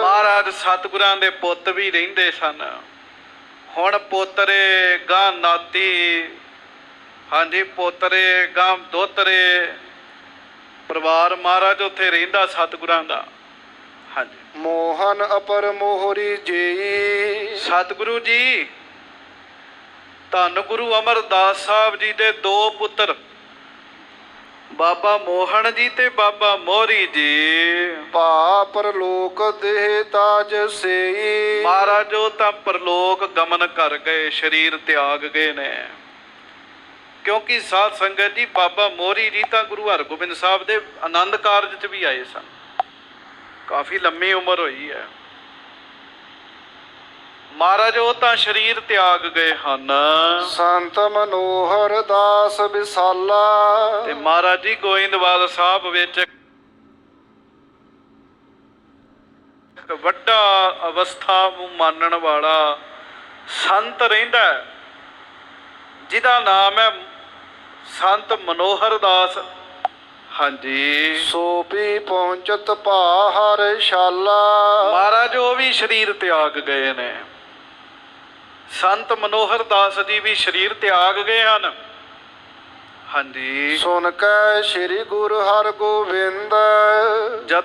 ਮਹਾਰਾਜ ਸਤਿਗੁਰਾਂ ਦੇ ਪੁੱਤ ਵੀ ਰਹਿੰਦੇ ਸਨ। ਹੁਣ ਪੋਤਰੇ ਗਾਂ ਨਾਤੀ ਹਾਂਜੀ ਪੋਤਰੇ ਗਾਂ ਦੋਤਰੇ ਪਰਿਵਾਰ ਮਹਾਰਾਜ ਉੱਥੇ ਰਹਿੰਦਾ ਸਤਿਗੁਰਾਂ ਦਾ। ਹਾਂਜੀ। ਮੋਹਨ ਅਪਰ ਮੋਹਰੀ ਜੇਈ ਸਤਿਗੁਰੂ ਜੀ ਧੰਨ ਗੁਰੂ ਅਮਰਦਾਸ ਸਾਹਿਬ ਜੀ ਦੇ ਦੋ ਪੁੱਤਰ। ਬਾਬਾ ਮੋਹਨ ਜੀ ਤੇ ਬਾਬਾ ਮੋਹਰੀ ਜੀ। ਭਾ ਪਰਲੋਕ ਦੇਹ ਤਾਜ ਸੇਈ। ਮਹਾਰਾਜ ਉਹ ਤਾਂ ਪਰਲੋਕ ਗਮਨ ਕਰ ਗਏ ਸਰੀਰ ਤਿਆਗ ਗਏ ਨੇ। ਕਿਉਂਕਿ ਸਾਧ ਸੰਗਤ ਜੀ ਬਾਬਾ ਮੋਹਰੀ ਜੀ ਤਾਂ ਗੁਰੂ ਹਰਗੋਬਿੰਦ ਸਾਹਿਬ ਦੇ ਆਨੰਦ ਕਾਰਜ 'ਚ ਵੀ ਆਏ ਸਨ। ਕਾਫੀ ਲੰਮੀ ਉਮਰ ਹੋਈ ਹੈ। ਮਹਾਰਾਜ ਉਹ ਤਾਂ ਸਰੀਰ ਤਿਆਗ ਗਏ ਹਨ। ਸੰਤ ਮਨੋਹਰ ਦਾਸ ਵਿਸਾਲਾ। ਤੇ ਮਹਾਰਾਜ ਜੀ ਗੋਇੰਦਵਾਲ ਸਾਹਿਬ ਵਿੱਚ ਵੱਡਾ ਅਵਸਥਾ ਨੂੰ ਮੰਨਣ ਵਾਲਾ ਸੰਤ ਰਹਿੰਦਾ ਜਿਹਦਾ ਨਾਮ ਹੈ ਸੰਤ ਮਨੋਹਰ ਦਾਸ। ਹਾਂਜੀ। ਸੋ ਵੀ ਪਹੁੰਚਤ ਭਾ ਹਰ ਸ਼ਾਲਾ। ਮਹਾਰਾਜ ਉਹ ਵੀ ਸਰੀਰ ਤਿਆਗ ਗਏ ਨੇ। ਸੰਤ ਮਨੋਹਰ ਦਾਸ ਜੀ ਵੀ ਸਰੀਰ ਤਿਆਗ ਗਏ ਹਨ। ਹਾਂਜੀ। ਸੁਨ ਕੈ ਸ੍ਰੀ ਗੁਰੂ ਹਰ ਗੋਬਿੰਦ ਜਦੋਂ